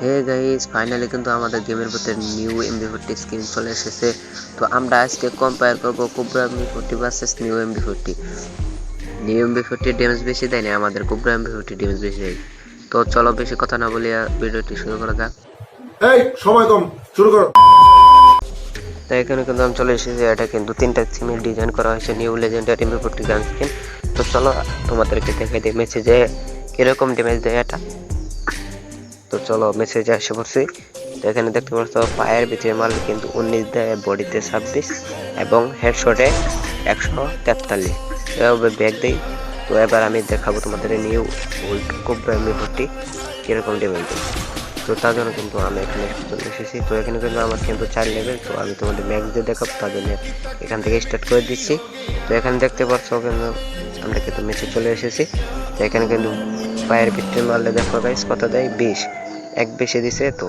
Hey guys finally কিন্তু আমাদের গেমের ভিতরে নিউ এমবি ফোরটি স্কিন চলে এসেছে। তো আমরা আজকে কম্পেয়ার করব Cobra MB forty versus new MB forty new MB forty damage বেশি দেয় না আমাদের কুবরা এমবি ফোরটি ড্যামেজ বেশি দেয়। তো চলো বেশি কথা না বলিয়া ভিডিওটি শুরু করা যাক। এই সময় কম শুরু করো। তো এখানে কিন্তু আমি চলে এসেছি এটা কিন্তু তিনটা সিমের ডিজাইন করা হয়েছে new legendary MB forty gun skin তো চলো তোমাদেরকে দেখে দিই মেসেজে কীরকম ড্যামেজ দেয় এটা। তো চলো মেসেজে এসে পড়ছি। তো এখানে দেখতে পাচ্ছ, পায়ের ভিতরে মাল কিন্তু উনিশ দেয় বডিতে ছাব্বিশ এবং হেডশটে একশো তেতাল্লিশ। এভাবে ব্যাগ দেই। তো এবার আমি দেখাবো তোমাদের new old Cobra MB forty কীরকম ড্যামেজ দেয়। তো তার জন্য কিন্তু আমি এখানে চলে এসেছি। তো এখানে কিন্তু আমার কিন্তু চার লেভেল তো আমি তোমাদের ম্যাক্স দিয়ে দেখাবো, তার জন্য এখান থেকে স্টার্ট করে দিচ্ছি। তো এখানে দেখতে পাচ্ছ কিন্তু আমরা কিন্তু মেসে চলে এসেছি। তো এখানে কিন্তু পায়ের ভিতরে মারলে দেখো গাইস কত দেয়? বিশ। এক বেশি দিছে, তো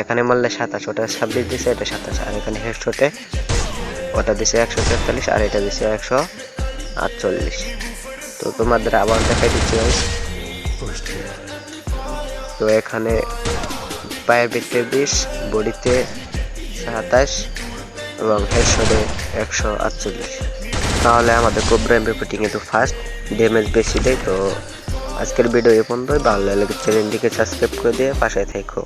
এখানে মারলে সাতাশ, ওটা ছাব্বিশ দিছে, এটা সাতাশ, আর এখানে হেডশটে ওটা দিছে একশো তেতাল্লিশ, আর এটা দিছে একশো আটচল্লিশ। তো তোমাদের আবার দেখাই দিচ্ছি তো এখানে পায়ের ভিতরে বিশ, বডিতে সাতাশ এবং হেডশটে একশো আটচল্লিশ। তাহলে আমাদের কোবরা এমবিপিটি কিন্তু ফার্স্ট ড্যামেজ বেশি দেয়, তো আজকের ভিডিও এ পর্যন্তই ভালো লাগলে চ্যানেলটিকে সাবস্ক্রাইব করে দিয়ে পাশে থেকো